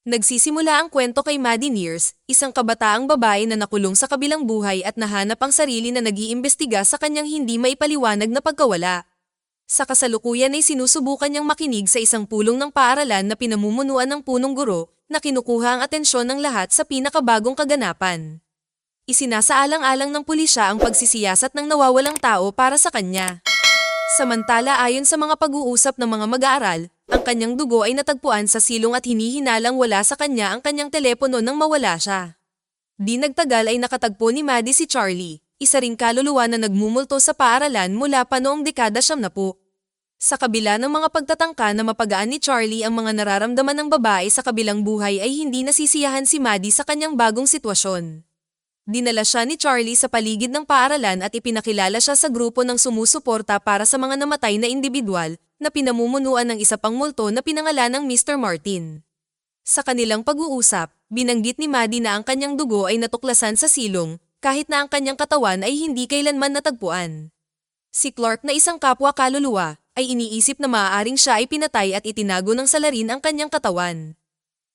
Nagsisimula ang kwento kay Maddie Nears, isang kabataang babae na nakulong sa kabilang buhay at nahanap ang sarili na nag-iimbestiga sa kanyang hindi maipaliwanag na pagkawala. Sa kasalukuyan ay sinusubukan niyang makinig sa isang pulong ng paaralan na pinamumunuan ng punong guro na kinukuha ang atensyon ng lahat sa pinakabagong kaganapan. Isinasaalang-alang ng pulisya ang pagsisiyasat ng nawawalang tao para sa kanya. Samantala ayon sa mga pag-uusap ng mga mag-aaral, ang kanyang dugo ay natagpuan sa silong at hinihinalang wala sa kanya ang kanyang telepono nang mawala siya. Di nagtagal ay nakatagpo ni Maddie si Charlie, isa ring kaluluwa na nagmumulto sa paaralan mula pa noong dekada siyam na po. Sa kabila ng mga pagtatangka na mapagaan ni Charlie ang mga nararamdaman ng babae sa kabilang buhay ay hindi nasisiyahan si Maddie sa kanyang bagong sitwasyon. Dinala siya ni Charlie sa paligid ng paaralan at ipinakilala siya sa grupo ng sumusuporta para sa mga namatay na individual na pinamumunuan ng isa pang multo na pinangalan ng Mr. Martin. Sa kanilang pag-uusap, binanggit ni Maddie na ang kanyang dugo ay natuklasan sa silong kahit na ang kanyang katawan ay hindi kailanman natagpuan. Si Clark na isang kapwa kaluluwa ay iniisip na maaaring siya ay pinatay at itinago ng salarin ang kanyang katawan.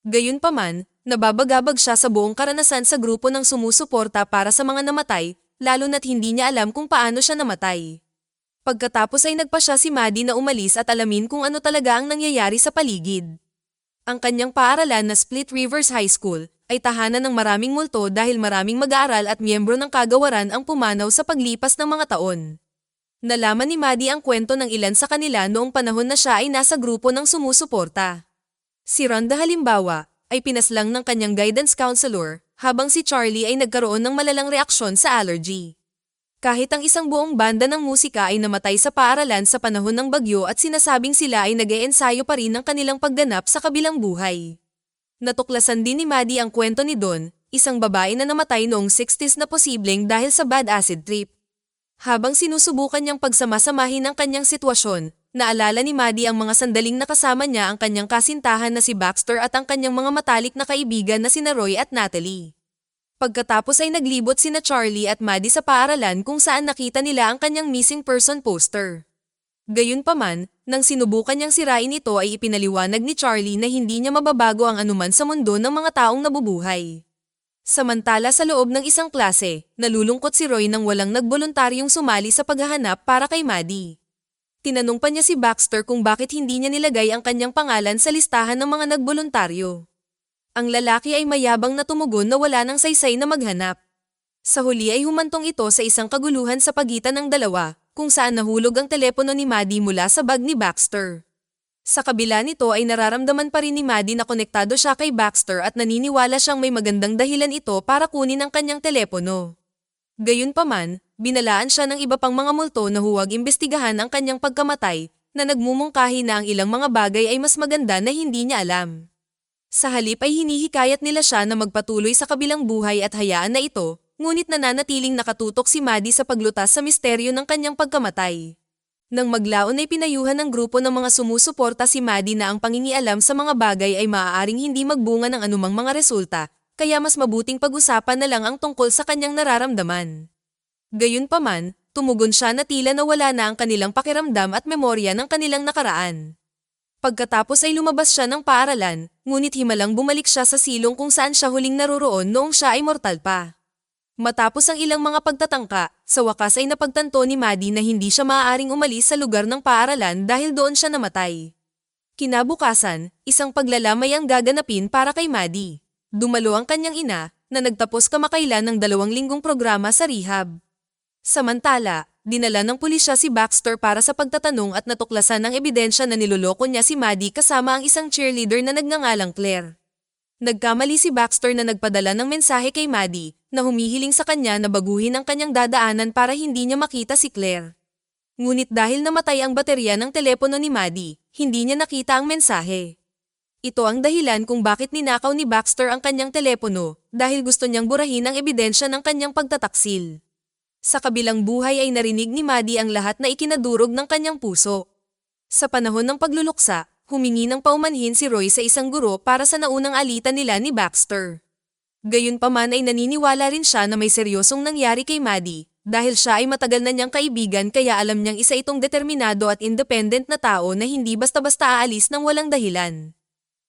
Gayunpaman, nababagabag siya sa buong karanasan sa grupo ng sumusuporta para sa mga namatay, lalo na't hindi niya alam kung paano siya namatay. Pagkatapos ay nagpa siya si Maddie na umalis at alamin kung ano talaga ang nangyayari sa paligid. Ang kanyang paaralan na Split Rivers High School ay tahanan ng maraming multo dahil maraming mag-aaral at miyembro ng kagawaran ang pumanaw sa paglipas ng mga taon. Nalaman ni Maddie ang kwento ng ilan sa kanila noong panahon na siya ay nasa grupo ng sumusuporta. Si Rhonda halimbawa, ay pinaslang ng kanyang guidance counselor, habang si Charlie ay nagkaroon ng malalang reaksyon sa allergy. Kahit ang isang buong banda ng musika ay namatay sa paaralan sa panahon ng bagyo at sinasabing sila ay nag-eensayo pa rin ng kanilang pagganap sa kabilang buhay. Natuklasan din ni Maddie ang kwento ni Don, isang babae na namatay noong 60s na posibleng dahil sa bad acid trip. Habang sinusubukan niyang pagsamasamahin ang kanyang sitwasyon, Naalala ni Maddie ang mga sandaling nakasama niya ang kanyang kasintahan na si Baxter at ang kanyang mga matalik na kaibigan na sina Roy at Natalie. Pagkatapos ay naglibot sina Charlie at Maddie sa paaralan kung saan nakita nila ang kanyang missing person poster. Gayunpaman, nang sinubukan niyang sirain ito ay ipinaliwanag ni Charlie na hindi niya mababago ang anuman sa mundo ng mga taong nabubuhay. Samantala sa loob ng isang klase, nalulungkot si Roy nang walang nagboluntaryong sumali sa paghahanap para kay Maddie. Tinanong pa niya si Baxter kung bakit hindi niya nilagay ang kanyang pangalan sa listahan ng mga nagboluntaryo. Ang lalaki ay mayabang na tumugon na wala ng saysay na maghanap. Sa huli ay humantong ito sa isang kaguluhan sa pagitan ng dalawa, kung saan nahulog ang telepono ni Maddie mula sa bag ni Baxter. Sa kabila nito ay nararamdaman pa rin ni Maddie na konektado siya kay Baxter at naniniwala siyang may magandang dahilan ito para kunin ang kanyang telepono. Gayunpaman, Binalaan siya ng iba pang mga multo na huwag imbestigahan ang kanyang pagkamatay na nagmumungkahi na ang ilang mga bagay ay mas maganda na hindi niya alam. Sa halip ay hinihikayat nila siya na magpatuloy sa kabilang buhay at hayaan na ito, ngunit nananatiling nakatutok si Maddie sa paglutas sa misteryo ng kanyang pagkamatay. Nang maglaon ay pinayuhan ng grupo ng mga sumusuporta si Maddie na ang pangingialam sa mga bagay ay maaaring hindi magbunga ng anumang mga resulta, kaya mas mabuting pag-usapan na lang ang tungkol sa kanyang nararamdaman. Gayunpaman, tumugon siya na tila nawala na ang kanilang pakiramdam at memorya ng kanilang nakaraan. Pagkatapos ay lumabas siya ng paaralan, ngunit himalang bumalik siya sa silong kung saan siya huling naroroon noong siya ay mortal pa. Matapos ang ilang mga pagtatangka, sa wakas ay napagtanto ni Maddie na hindi siya maaaring umalis sa lugar ng paaralan dahil doon siya namatay. Kinabukasan, isang paglalamay ang gaganapin para kay Maddie. Dumalo ang kanyang ina, na nagtapos kamakailan ng dalawang linggong programa sa rehab. Samantala, dinala ng pulisya si Baxter para sa pagtatanong at natuklasan ng ebidensya na niloloko niya si Maddie kasama ang isang cheerleader na nagngangalang Claire. Nagkamali si Baxter na nagpadala ng mensahe kay Maddie na humihiling sa kanya na baguhin ang kanyang dadaanan para hindi niya makita si Claire. Ngunit dahil namatay ang baterya ng telepono ni Maddie, hindi niya nakita ang mensahe. Ito ang dahilan kung bakit ninakaw ni Baxter ang kanyang telepono dahil gusto niyang burahin ang ebidensya ng kanyang pagtataksil. Sa kabilang buhay ay narinig ni Maddie ang lahat na ikinadurog ng kanyang puso. Sa panahon ng pagluluksa, humingi ng paumanhin si Roy sa isang guro para sa naunang alitan nila ni Baxter. Gayunpaman ay naniniwala rin siya na may seryosong nangyari kay Maddie dahil siya ay matagal na niyang kaibigan kaya alam niyang isa itong determinado at independent na tao na hindi basta-basta aalis ng walang dahilan.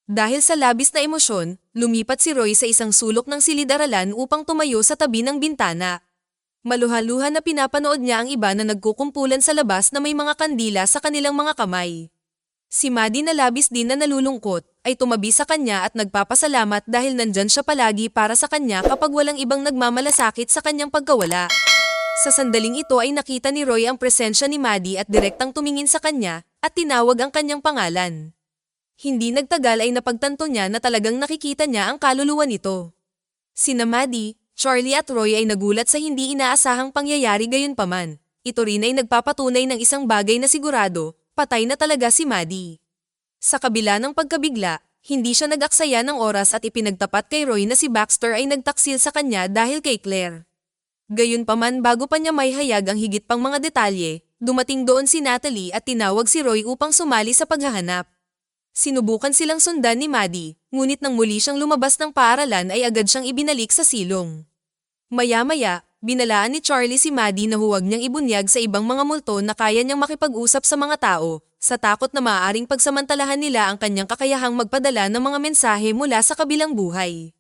Dahil sa labis na emosyon, lumipat si Roy sa isang sulok ng silid-aralan upang tumayo sa tabi ng bintana. Maluhaluhan na pinapanood niya ang iba na nagkukumpulan sa labas na may mga kandila sa kanilang mga kamay. Si Maddie na labis din na nalulungkot ay tumabi sa kanya at nagpapasalamat dahil nandyan siya palagi para sa kanya kapag walang ibang nagmamalasakit sa kanyang pagkawala. Sa sandaling ito ay nakita ni Roy ang presensya ni Maddie at direktang tumingin sa kanya at tinawag ang kanyang pangalan. Hindi nagtagal ay napagtanto niya na talagang nakikita niya ang kaluluwa nito. Sina Maddie, Charlie at Roy ay nagulat sa hindi inaasahang pangyayari gayon paman. Ito rin ay nagpapatunay ng isang bagay na sigurado, patay na talaga si Maddie. Sa kabila ng pagkabigla, hindi siya nag-aksaya ng oras at ipinagtapat kay Roy na si Baxter ay nagtaksil sa kanya dahil kay Claire. Gayunpaman bago pa niya may hayag ang higit pang mga detalye, dumating doon si Natalie at tinawag si Roy upang sumali sa paghahanap. Sinubukan silang sundan ni Maddie, ngunit nang muli siyang lumabas ng paaralan ay agad siyang ibinalik sa silong. Maya-maya, binalaan ni Charlie si Maddie na huwag niyang ibunyag sa ibang mga multo na kaya niyang makipag-usap sa mga tao, sa takot na maaaring pagsamantalahan nila ang kanyang kakayahang magpadala ng mga mensahe mula sa kabilang buhay.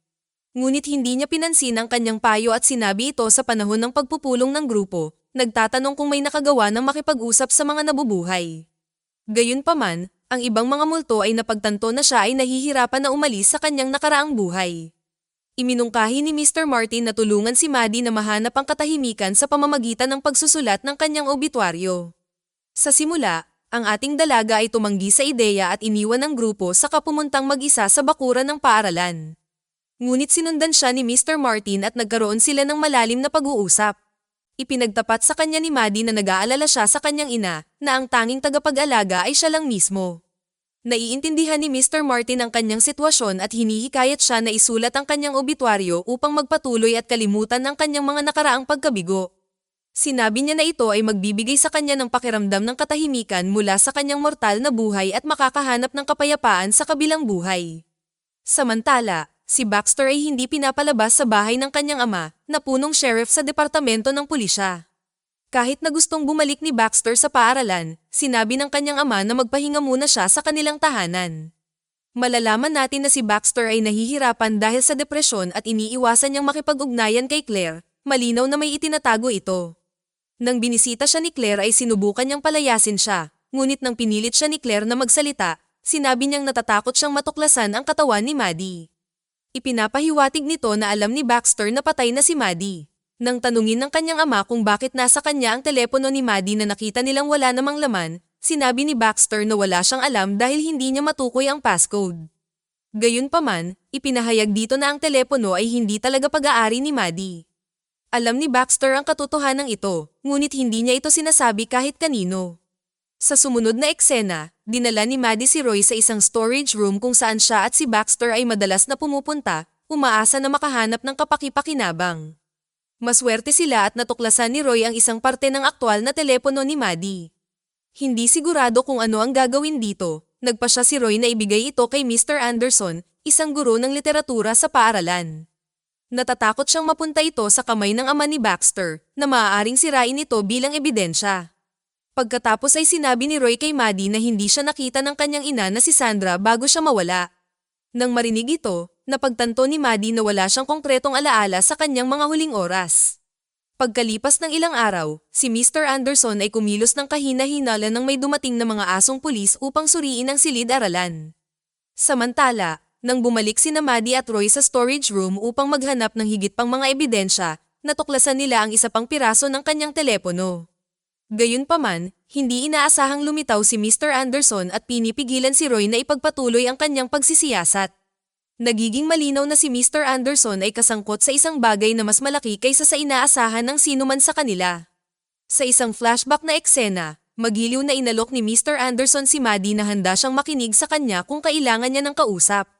Ngunit hindi niya pinansin ang kanyang payo at sinabi ito sa panahon ng pagpupulong ng grupo, nagtatanong kung may nakagawa ng makipag-usap sa mga nabubuhay. Gayunpaman, ang ibang mga multo ay napagtanto na siya ay nahihirapan na umalis sa kanyang nakaraang buhay. Iminungkahi ni Mr. Martin na tulungan si Maddie na mahanap ang katahimikan sa pamamagitan ng pagsusulat ng kanyang obituaryo. Sa simula, ang ating dalaga ay tumanggi sa ideya at iniwan ng grupo sa kapumuntang mag-isa sa bakuran ng paaralan. Ngunit sinundan siya ni Mr. Martin at nagkaroon sila ng malalim na pag-uusap. Ipinagtapat sa kanya ni Maddie na nag-aalala siya sa kanyang ina na ang tanging tagapag-alaga ay siya lang mismo. Naiintindihan ni Mr. Martin ang kanyang sitwasyon at hinihikayat siya na isulat ang kanyang obituaryo upang magpatuloy at kalimutan ang kanyang mga nakaraang pagkabigo. Sinabi niya na ito ay magbibigay sa kanya ng pakiramdam ng katahimikan mula sa kanyang mortal na buhay at makakahanap ng kapayapaan sa kabilang buhay. Samantala, Si Baxter ay hindi pinapalabas sa bahay ng kanyang ama na punong sheriff sa departamento ng pulisya. Kahit na gustong bumalik ni Baxter sa paaralan, sinabi ng kanyang ama na magpahinga muna siya sa kanilang tahanan. Malalaman natin na si Baxter ay nahihirapan dahil sa depresyon at iniiwasan niyang makipag-ugnayan kay Claire, malinaw na may itinatago ito. Nang binisita siya ni Claire ay sinubukan niyang palayasin siya, ngunit nang pinilit siya ni Claire na magsalita, sinabi niyang natatakot siyang matuklasan ang katawan ni Maddie. Ipinapahiwatig nito na alam ni Baxter na patay na si Maddie. Nang tanungin ng kanyang ama kung bakit nasa kanya ang telepono ni Maddie na nakita nilang wala namang laman, sinabi ni Baxter na wala siyang alam dahil hindi niya matukoy ang passcode. Gayunpaman, ipinahayag dito na ang telepono ay hindi talaga pag-aari ni Maddie. Alam ni Baxter ang katotohanan ito, ngunit hindi niya ito sinasabi kahit kanino. Sa sumunod na eksena, dinala ni Maddie si Roy sa isang storage room kung saan siya at si Baxter ay madalas na pumupunta, umaasa na makahanap ng kapakipakinabang. Maswerte sila at natuklasan ni Roy ang isang parte ng aktwal na telepono ni Maddie. Hindi sigurado kung ano ang gagawin dito, nagpa siya si Roy na ibigay ito kay Mr. Anderson, isang guro ng literatura sa paaralan. Natatakot siyang mapunta ito sa kamay ng ama ni Baxter, na maaaring sirain ito bilang ebidensya. Pagkatapos ay sinabi ni Roy kay Maddie na hindi siya nakita ng kanyang ina na si Sandra bago siya mawala. Nang marinig ito, napagtanto ni Maddie na wala siyang konkretong alaala sa kanyang mga huling oras. Pagkalipas ng ilang araw, si Mr. Anderson ay kumilos ng kahina-hinala nang may dumating na mga asong pulis upang suriin ang silid-aralan. Samantala, nang bumalik si na Maddie at Roy sa storage room upang maghanap ng higit pang mga ebidensya, natuklasan nila ang isa pang piraso ng kanyang telepono. Gayunpaman, hindi inaasahang lumitaw si Mr. Anderson at pinipigilan si Roy na ipagpatuloy ang kanyang pagsisiyasat. Nagiging malinaw na si Mr. Anderson ay kasangkot sa isang bagay na mas malaki kaysa sa inaasahan ng sino man sa kanila. Sa isang flashback na eksena, magiliw na inalok ni Mr. Anderson si Maddie na handa siyang makinig sa kanya kung kailangan niya ng kausap.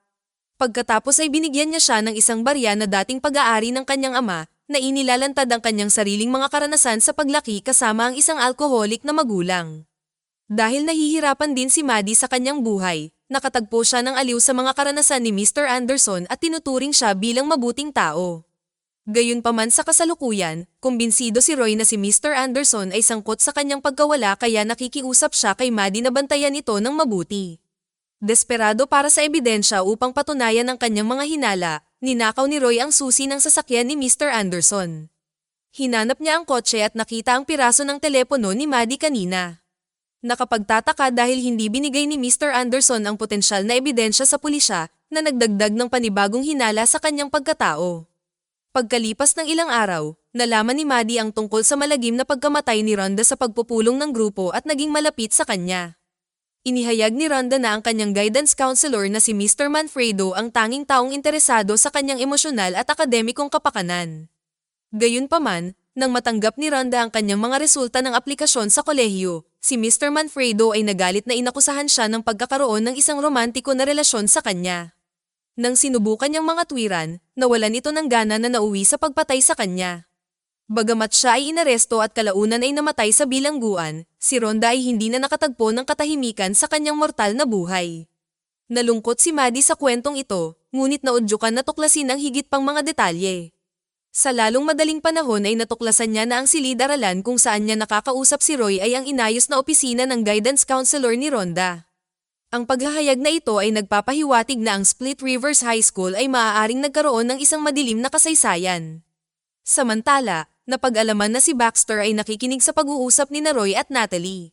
Pagkatapos ay binigyan niya siya ng isang barya na dating pag-aari ng kanyang ama na inilalantad ang kanyang sariling mga karanasan sa paglaki kasama ang isang alkoholik na magulang. Dahil nahihirapan din si Maddie sa kanyang buhay, nakatagpo siya ng aliw sa mga karanasan ni Mr. Anderson at tinuturing siya bilang mabuting tao. Gayunpaman sa kasalukuyan, kumbinsido si Roy na si Mr. Anderson ay sangkot sa kanyang pagkawala kaya nakikiusap siya kay Maddie na bantayan ito ng mabuti. Desperado para sa ebidensya upang patunayan ang kanyang mga hinala, ninakaw ni Roy ang susi ng sasakyan ni Mr. Anderson. Hinanap niya ang kotse at nakita ang piraso ng telepono ni Maddie kanina. Nakapagtataka dahil hindi binigay ni Mr. Anderson ang potensyal na ebidensya sa pulisya na nagdagdag ng panibagong hinala sa kanyang pagkatao. Pagkalipas ng ilang araw, nalaman ni Maddie ang tungkol sa malagim na pagkamatay ni Rhonda sa pagpupulong ng grupo at naging malapit sa kanya. Inihayag ni Rhonda na ang kanyang guidance counselor na si Mr. Manfredo ang tanging taong interesado sa kanyang emosyonal at akademikong kapakanan. Gayunpaman, nang matanggap ni Rhonda ang kanyang mga resulta ng aplikasyon sa kolehiyo, si Mr. Manfredo ay nagalit na inakusahan siya ng pagkakaroon ng isang romantiko na relasyon sa kanya. Nang sinubukan niyang mga tuwiran, nawalan ito ng gana na nauwi sa pagpatay sa kanya. Bagamat siya ay inaresto at kalaunan ay namatay sa bilangguan, si Rhonda ay hindi na nakatagpo ng katahimikan sa kanyang mortal na buhay. Nalungkot si Maddie sa kwentong ito, ngunit naudyukan na tuklasin ang higit pang mga detalye. Sa lalong madaling panahon ay natuklasan niya na ang silid-aralan kung saan niya nakakausap si Roy ay ang inayos na opisina ng guidance counselor ni Rhonda. Ang paghahayag na ito ay nagpapahiwatig na ang Split Rivers High School ay maaaring nagkaroon ng isang madilim na kasaysayan. Samantala, napag-alaman na si Baxter ay nakikinig sa pag-uusap ni na Roy at Natalie.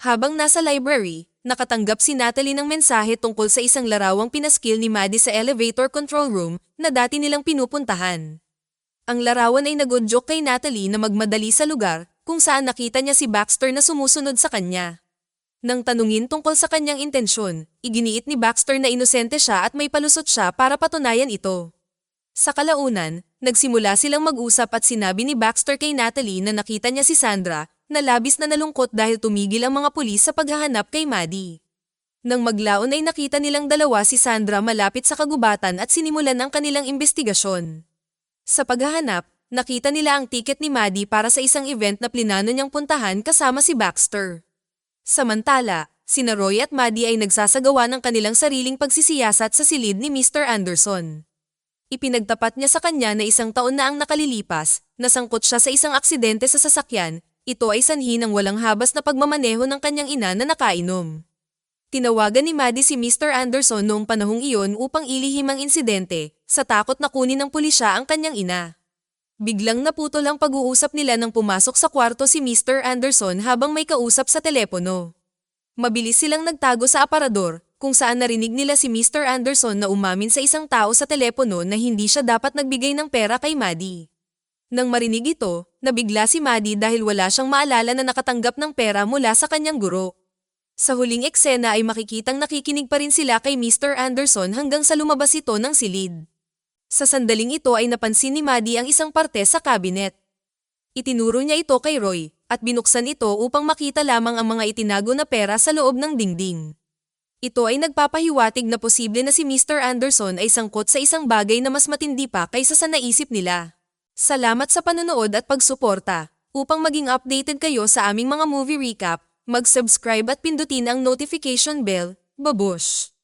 Habang nasa library, nakatanggap si Natalie ng mensahe tungkol sa isang larawang pinaskil ni Maddie sa elevator control room na dati nilang pinupuntahan. Ang larawan ay nagudyok kay Natalie na magmadali sa lugar kung saan nakita niya si Baxter na sumusunod sa kanya. Nang tanungin tungkol sa kanyang intensyon, iginiit ni Baxter na inosente siya at may palusot siya para patunayan ito. Sa kalaunan, nagsimula silang mag-usap at sinabi ni Baxter kay Natalie na nakita niya si Sandra na labis na nalungkot dahil tumigil ang mga pulis sa paghahanap kay Maddie. Nang maglaon ay nakita nilang dalawa si Sandra malapit sa kagubatan at sinimulan ang kanilang investigasyon. Sa paghahanap, nakita nila ang tiket ni Maddie para sa isang event na plinano niyang puntahan kasama si Baxter. Samantala, sina Roy at Maddie ay nagsasagawa ng kanilang sariling pagsisiyasat sa silid ni Mr. Anderson. Ipinagtapat niya sa kanya na isang taon na ang nakalilipas, nasangkot siya sa isang aksidente sa sasakyan, ito ay sanhi ng walang habas na pagmamaneho ng kanyang ina na nakainom. Tinawagan ni Maddie si Mr. Anderson noong panahong iyon upang ilihim ang insidente, sa takot na kunin ng pulisya ang kanyang ina. Biglang naputol ang pag-uusap nila nang pumasok sa kwarto si Mr. Anderson habang may kausap sa telepono. Mabilis silang nagtago sa aparador, kung saan narinig nila si Mr. Anderson na umamin sa isang tao sa telepono na hindi siya dapat nagbigay ng pera kay Maddie. Nang marinig ito, nabigla si Maddie dahil wala siyang maalala na nakatanggap ng pera mula sa kanyang guro. Sa huling eksena ay makikitang nakikinig pa rin sila kay Mr. Anderson hanggang sa lumabas ito ng silid. Sa sandaling ito ay napansin ni Maddie ang isang parte sa cabinet. Itinuro niya ito kay Roy, at binuksan ito upang makita lamang ang mga itinago na pera sa loob ng dingding. Ito ay nagpapahiwatig na posible na si Mr. Anderson ay sangkot sa isang bagay na mas matindi pa kaysa sa naisip nila. Salamat sa panonood at pagsuporta. Upang maging updated kayo sa aming mga movie recap, mag-subscribe at pindutin ang notification bell. Babush!